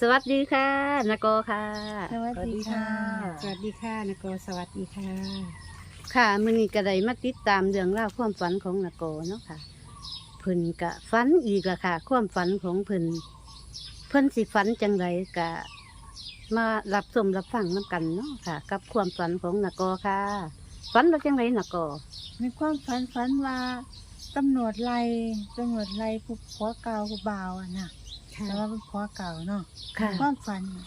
สวัสดีค่ะนกอค่ะ สวัสดีค่ะ สวัสดีค่ะนกอสวัสดีค่ะ ค่ะมื้อนี้ก็ได้มาติดตามเรื่องราวความฝันของนกอเนาะค่ะเพิ่นกะฝันอีกละค่ะ ความฝันของเพิ่นเพิ่นสิฝันจังไรกะ มารับชมรับฟังน้กันเนาะค่ะ กับความฝันของนกอค่ะฝันว่าจังไรนกอในความฝันฝันว่าตำรวจไล่ตำรวจไล่ผู้ผัวเก่าผู้บ่าวอะน่ะ ค่ะ แต่ว่าเป็นผัวเก่าเนาะค่ะ ความฝันน่ะ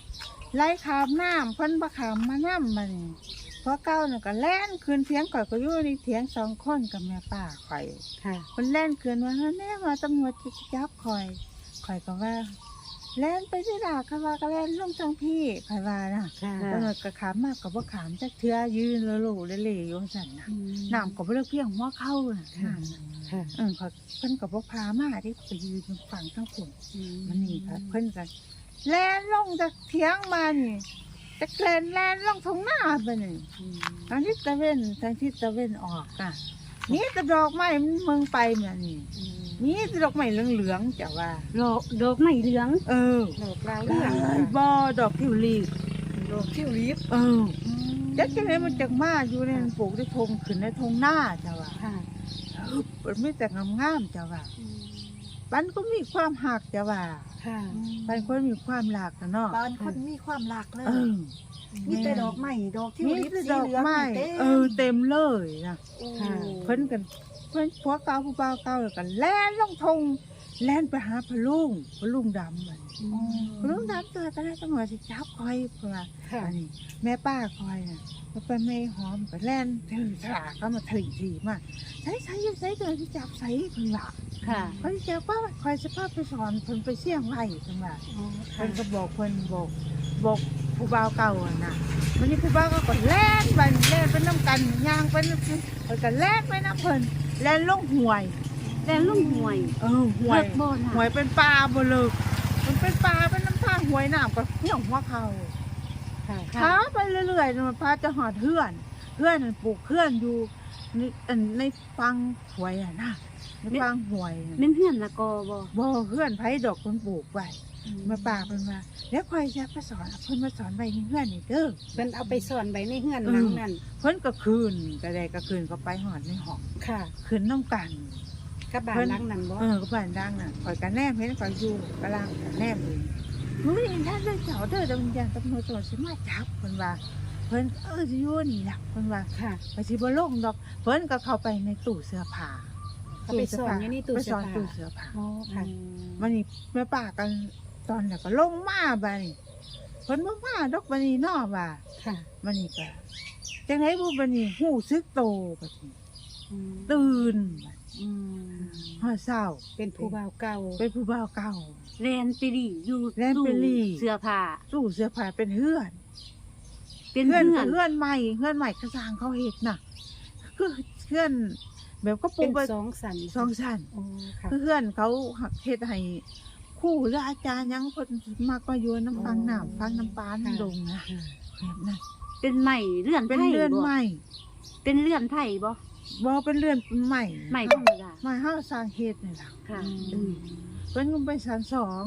ไล่ขามน้ำเพิ่นบ่ขามมาน้ำมันผัวเก่าน่ะก็แล่นคืนเถียงข่อยก็อยู่ในเถียงสองคนกับแม่ป้าข่อยค่ะ เพิ่นแล่นคืนว่าเฮ้ยแน่ว่าตำรวจจะจับข่อยข่อยก็ว่า แล่นไปที่ดาค่ะว่าก็แล่นลงทางพี่ข่อยว่าน่ะค่ะตำรวจก็ขามมากกับว่าขามจักเทื่อยืนโลโลเล่ๆอยู่สั่นน่ะน้ำก็บ่เลิกเพียงหัวเข้าน่ะค่ะน้ำน่ะค่ะเออเขาเพิ่นก็บ่พามาที่ไปยืนฝั่งทั้งฝุ่นมันนี่ค่ะเพิ่นก็แล่นลงจากเถียงมานี่จะแกลนแล่นลงทงหน้าไปนี่ทางทิศตะเวนทางทิศตะเวนออกอะนี่แต่ดอกไม้มันเมืองไปเหมือน นี่นี่แต่ดอกไม้เหลืองๆจ้ะว่า ดอกดอกไม้เหลือง เออดอกลาวเรื่องค่ะบ่ดอกทิวลิปดอกทิวลิปเออจักจังได๋มันจักมาอยู่ในปลูกได้ทงขึ้นในทงหน้าจ้ะว่าค่ะฮึบมันไม่แต่งามๆจ้ะว่ามันก็มีความหักจ้ะว่าค่ะมันก็มีความหลากนะเนาะบางคนมีความหลากเลยเออมีแต่ดอกไม้ดอกที่มีลิปแต่สีดอกเหลืองไม้นี่เออเต็มเลยนะค่ะเพิ่นกัน เพิ่นผัวเก่าผู้บ่าวเก่ากันแล่นลงทงแล่นไปหาพะลุงพะลุงดำมันพะลุงดำตัวก็ได้ตำรวจสิจับคอยเพิ่นว่าค่ะอันนี้แม่ป้าคอยน่ะแล้วไปไม่หอมก็แล่นถือฉลากก็มาถือทีมาใช้ใช้อยู่ใช้ตัวที่จับใส่เพิ่นว่าค่ะเพิ่นจะว่าคอยสภาพไปสอนเพิ่นไปเสี่ยงไว้จังว่าอ๋อเพิ่ค่ะนก็บอกเพิ่นบอกบอกผู้บ่าวเก่าอะน่ะวันนี้ผู้บ่าวก็ก็แล่นไปแล่นไปน้ำกันย่างไปน้ำเพิ่นเพิ่นก็แล่นไปน้ำเพิ่น แล่นลงห่วย แต่ลุงห่วย เออห่วเลิยกบ่น่ะ ห่วยเป็นปลาบ่เลิกมันเป็นปลาเป็นน้ำท่าห่วยน้ำก็เหี่ยวหัวเขาค่ะพาไปเรื่อยๆมันพาจะหอดเพื่อน เพื่อนนั่นปลูกเพื่อนอยู่ในอันในฟังห่วยอะนะ ในฟังห่วยน่ะแม่นเฮือนนกอบ่บ่เพื่อนไผดอกคนปลูกไว้มาป่าเพิ่นว่าแล้วค่อยจะมาสอนเพิ่นมาสอนไว้ในเพื่อนนี่เด้อเพิ่นเอาไปซ่อนไว้ในเฮือนหลังนั้นเพิ่นก็คืนก็ได้ก็คืนก็ไปหอดในห้องค่ะคืนน้ำกันกับบ้านเพิ่นหลังนั้นบ่เออก็บ้านดังน่ะข่อยก็แนมเห็นข่อยอยู่กำลังแนมอยู่หนูได้ยินท่านเด้อเจ้าเด้อดวงวิญญาณตำรวจตำรวจสิมาจับเพิ่นว่าเพิ่นเออสิอยู่นี่ล่ะเพิ่นว่าค่ะไปสิบ่ลงดอก เพิ่นก็เข้าไปในตู้เสื้อผ้า เอาไปซ่อนอยู่ในตู้ไปเสื้ซ่ออนผ้าตู้เสื้อผ้าอ๋อค่ะมันนี่แม่ป้ากันตอนน่ะก็ลงมาบัดนี้เพิ่นบ่มาดอกบัดนี้เนาะว่าค่ะมันนี่ก็จังไดบ่บัดนี้ฮู้สึกโตบัดนี้อืมตื่นอืมฮอดเช้าเป็นผู้บ่าวเก่าเป็นผู้บ่าวเก่าแลนไปรีอยู่แล่นไปรีตู้เสื้อผ้าตู้เสื้อผ้าเป็นเฮือนเป็นเฮือนเฮือนเฮือนใหม่เฮือนใหม่กระสร้างเขาเฮ็ดน่ะคือเฮือน แบบก็ปูเป็นไปสองสันสองชั้นอ๋อค่ะคือเพื่อนเขาเฮ็ดให้ครู่หรืออาจารย์หยังเพิ่นมากก็อยู่น้ำฟังน้ำฟังน้ำปานน้ำดงนะค่ะแบบนั้นเป็นไม้เลื่อนเป็นไผ่เรือนบ่ใหม่เป็นเลื่อนไผ่บ่บ่เป็นเรือนใหม่ไม้ธรรมดาไม้เฮาสร้างเฮ็ดนี่ล่ะค่ะ อืมเพิ่นก็ไปชั้นสอง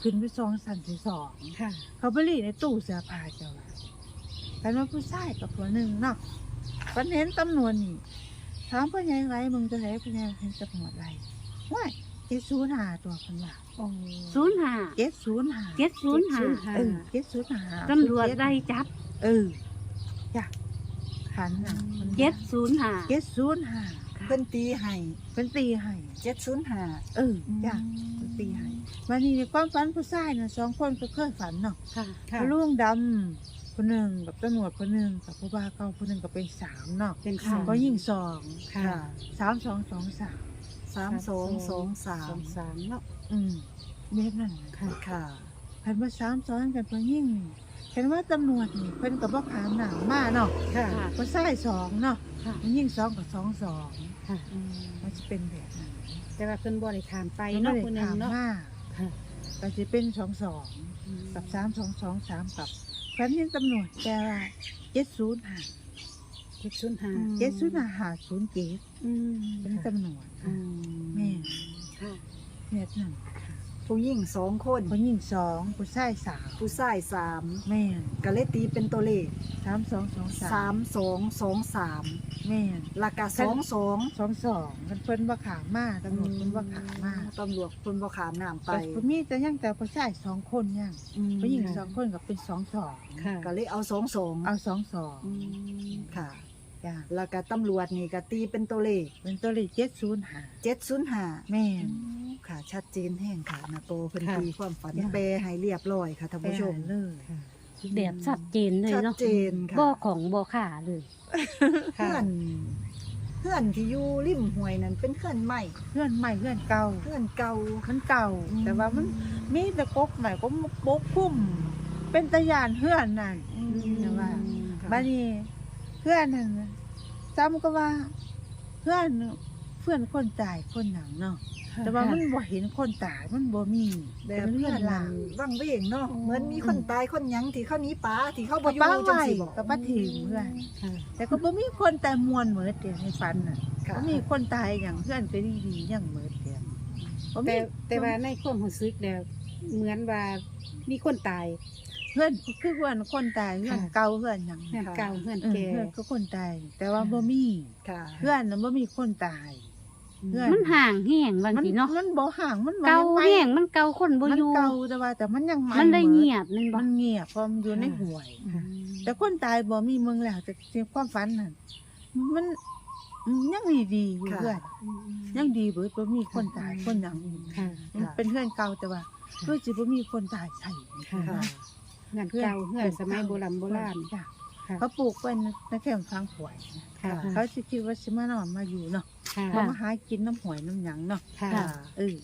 ขึ้นไปสองชั้นที่สอง ค่ะเขาไปรีในตู้เสื้อผ้าเจ้าว่ากันว่าผู้ชายกับผู้หนึงเนาะเพิ่นเห็นตำรวจนี่ ถามเพิ่นยังไงมึงจะให้เพิ่นยังเห็นตำรวจไรว้ายเจ็ดศูนย์ห้าตัวเพิ่นว่าอ๋อศูนย์ห้าเจ็ดศูนย์ห้าเจ็ดศูนย์ห้าค่ะเออเจ็ดศูนย์ห้าตำรวจได้จับ เออจ้ะขันน่ะเจ็ดศูนย์ห้าเจ็ดศูนย์ห้าเพิ่นตีให้เป็นตีให้เจ็ดศูนย์ห้าเออจ้ะเป็นตีให้วันนี้ในความฝันผู้ชายน่ะสองคนก็เคยฝันเนาะค่ะค่ะพลุงดำ คนหนึ่งกับตำรวจคนหนึ่งกับผู้บ้าเก่าคนหนึ่งก็เป็นสามเนาะเป็นค่ะสองก็ยิ่งสองค่ะ สามสองสองสามสามสองสองสาสอมงสามเนาะอืมเม็ดนั่นค่ะค่ะเพิ่นว่าสามซ้อนกันเพิ่นยิ่งเห็นว่าตำรวจนี่เพิ่นกับบ่ขามหนามาเนาะค่ะ ค่ะผู้ชายสองเนาะค่ะ มันยิ่งสองกับสองสองค่ะมันจะเป็นแบบนั้นแต่ว่าเพิ่นบ่ได้ถามไปมันเนาะไม่คนหได้นึงถามเนาะมาค่ะ ก็จะเป็นสองสอง กับสามสองสองสามกับ แฟนนี่ตำรวจแต่ว่าเจ็ดศูนย์ห้าเจ็ดศูนย์ห้าเจ็ดศูนย์ห้าหาศูนย์เจ็ดอืมเป็นตำรวจอืมแม่ค่ะแม่นั่นค ผู้หญิงสองคนผู้หญิงสองผู้ชายสามผู้ชายสามแม่นก็เลยตีเป็นตัวเลขสามสองสองสามสามสองสองสามแม่นราคาสองสองสองสองมันเพิ่นว่าขามมาตำรวจเพิ่นว่าขามมาตำรวจคนบ่ขามน้ำไปแต่ผู้มีแต่ยังแต่ผู้ชายสองคนยังอืมผู้หญิงสองคนก็เป็นสองสองค่ะ ก็เลยเอาสองสองเอาสองสอง อืมค่ะ จ้าแล้วก็ตำรวจนี่ก็ตีเป็นตัวเลขเป็นตัวเลขเจ็ดศูนย์ห้าเจ็ดศูนย์ห้าแม่น ค่ะ ชัดเจนแห้งค่ะนาโตเพิ่นค่ะ ตีความฝันค่ะแปลให้เรียบร้อยค่ะท่านผู้ชมไปหาเลยค่ะแบบชัดเจนเลยชัดเนาะเจนค่ะ บ่ของบ่ค่าเลยเพื่อนเพื่อนที่อยู่ริมห้วยนั้นเป็นเพื่อนใหม่เพื่อนใหม่เพื่อนเก่าเพื่อนเก่า มันเก่า อืม แต่ว่ามันมีแต่กบใหม่ก็บกพุ่มเป็นตะยานเพื่อนนั่น แต่ว่า ค่ะบ้านี้เพื่อนนั่นน่ะจำก็ว่าเพื่อนเพื่อนคนตายคนหนังเนาะแต่ว่ามันบ่เห็นคนตายมันบ่มีแบบเป็นเพื่เพื่ออนนหลัลางงว่างเวงเนาะเหมือนมีคนตายคนหยังที่เขาหนี้ป้าที่เขาบ่กับอยู่ป้าจังไว้ซี่บ่กับป้าถิ่มเพื่อนค่ะแต่ก็บ่มีคนตายมวนเหมือนเดียวในฝันน่ะค่ะบ่มีคนตายอย่างเพื่อนไปดีๆอย่างเหมือนเดียวบ่มีแต่แต่ว่าในความรู้สึกแล้วเหมือนว่ามีคนตาย เพื่อนคือเพื่อนคนตายเพื่อนค่ะเก่าเพื่อนหยังเพื่อนเก่าเพื่อนเออแก่เพื่อนก็คนตายแต่ว่าบ่มีค่ะเพื่อนน่ะบ่มีคนตาย เพื่อน มันห่างแห้งบางมันทีเนาะมันบ่ห่างมันว่เก่ายังไม่แห้งมันเก่าคนบ่มันอยู่เก่าแต่ว่า แต่มันยังมันได้หเงียบมันบ่มันเงียบเพราะมันอยู่ในห่วยค่ะแต่คนตายบ่มีเมืองแล้วแต่ในความฝันนั่นมันมันยังดีดีๆอยู่ค่ะเพื่อน ยังดีเบิดบ่มีคนตายคนหยังอีกค่ะ มันเป็นเพื่อนเก่าแต่ว่าเพื่อสิบ่มีคนตายใส่ค่ะ ค่ะเพื่อนเก่าเพื่อนสมัยโบราณโบราณ จ้ะค่ะเขาปลูกไว้ในแคมป์ทางหวยค่ะ เขาสิคิดว่าสิมานอนมาอยู่เนาะค่ะ เขามาหากินน้ำหวยน้ำหยังเนาะค่ะค่ะเออ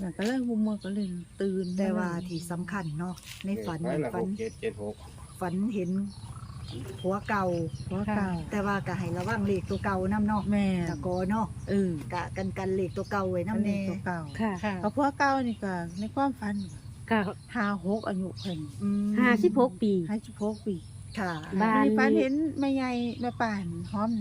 แล้วก็เลยมุมมือก็เลยตื่นแต่ว่าที่สำคัญเนาะในฝันไว้ละฝัหนกเจ็ดเจ็ดหกฝันเห็นผัวเก่าเพราะเก่าแต่ว่าก็ให้ระวังเลขตัวเก่านํเนาะแม่ตะโกเนาะเออ กะกันกันเลขตัวเก่าไว้น้ำนำเนแน่ตัวเก่าค่ะ ค่ะ เพราะพวกเก่านี่ก็ในความฝันก็ หาหกอายุเพิ่นอืมห้าสิบหกปี ห้าสิบหกปี ค่ะบ้านในฝันนี้เห็นแม่ใหญ่แม่ป่านหอม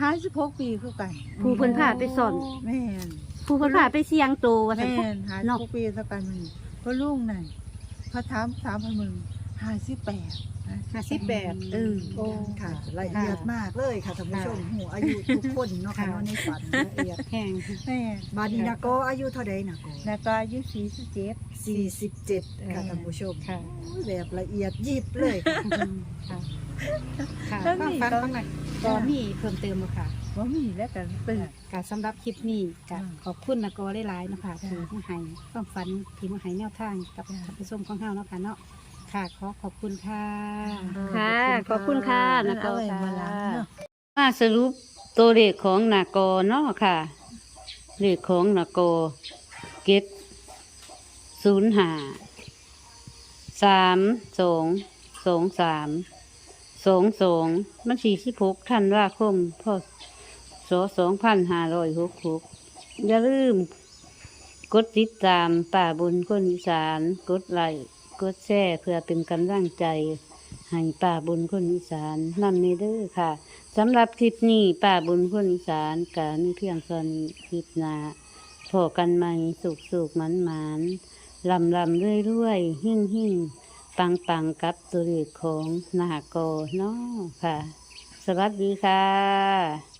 ห้าสิบหกปีคือกันผู้เพิ่นพาไปสอน แม่นผู้เพิ่นพาไปเสี่ยงโตว่าซั่นแม่ซะนห้าสิเนาะบหกปีคือกันมันเพราะลุงนั่นเขาถามถามพมึงห้าสิบแปดห้า สิบแปดเออโอ้ค่ะละเอียดมากเลยค่ะท่านผู้ชมหูอายุทุกคนเนาะค่ะค่ะเนาะในฝันละเอียดแห้งแม่บาดนีนาโกอายุเท่าใดนาโกแล้วก็อายุสี่สิบเจ็ด47ค่ะท่านผู้ชมค่ะแบบละเอียดยิบเลยค่ะค่ะค่ะความฝันของนักก็มีเพิ่มเติมบ่ค่ะว่ามีแล้วกันตื่นการสำหรับคลิปนี้ก็อืมขอบคุณนักกอหลายๆเนาะคะจ้ะที่มาให้ความฝันที่มาให้แนวทางกับจ้ะท่านผู้ชมของเฮาเนาะค่ะเนาะ ค่ะ ขอขอบคุณค่ะ ค่ะ ขอบคุณค่ะนั่นานกเอาอไว้ค่ะมาล้างเนาะมาสรุปตัวเลขของนากอเนาะค่ะ เลขของนากอเก็ดศูนย์ห้าสามสองสองสามสองสองมันสี่สิบหกธันวาคมพศสองพันห้าร้อยหกหกอย่าลืม กดติดตามป่าบุญคนอีสาน กดไลค์ กดแชร์เพื่อเป็นกำลังใจให้ป่าบุญคนอีสานนำในเด้อค่ะสำหรับคลิปนี้ป้าบุญคนอีสานกามีเพียงตอนนี้คลิปหนาพอกันใหม่สุกสุกมันมันลำลำเรื่อยเรื่อยหิ่งหิ่งปังปังกับตัวเลขของนาโกเนาะค่ะ สวัสดีค่ะ